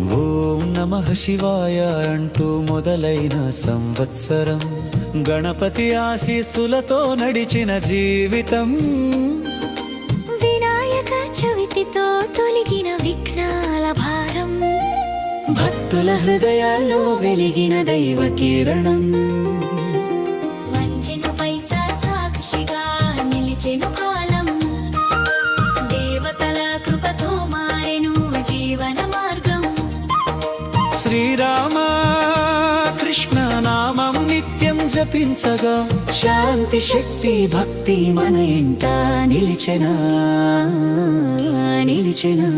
నమ శివాయ అంటూ మొదలైన సంవత్సరం. గణపతి ఆశీస్సులతో నడిచిన జీవితం. వినాయక చవితితో తొలగిన విఘ్నాల భారం. భక్తుల హృదయాల్లో వెలిగిన దైవ కిరణం. శ్రీరామ కృష్ణ నామం నిత్యం జపించగా. శాంతి శక్తి భక్తి మన ఇంట నిలిచెనా నిలిచెనా.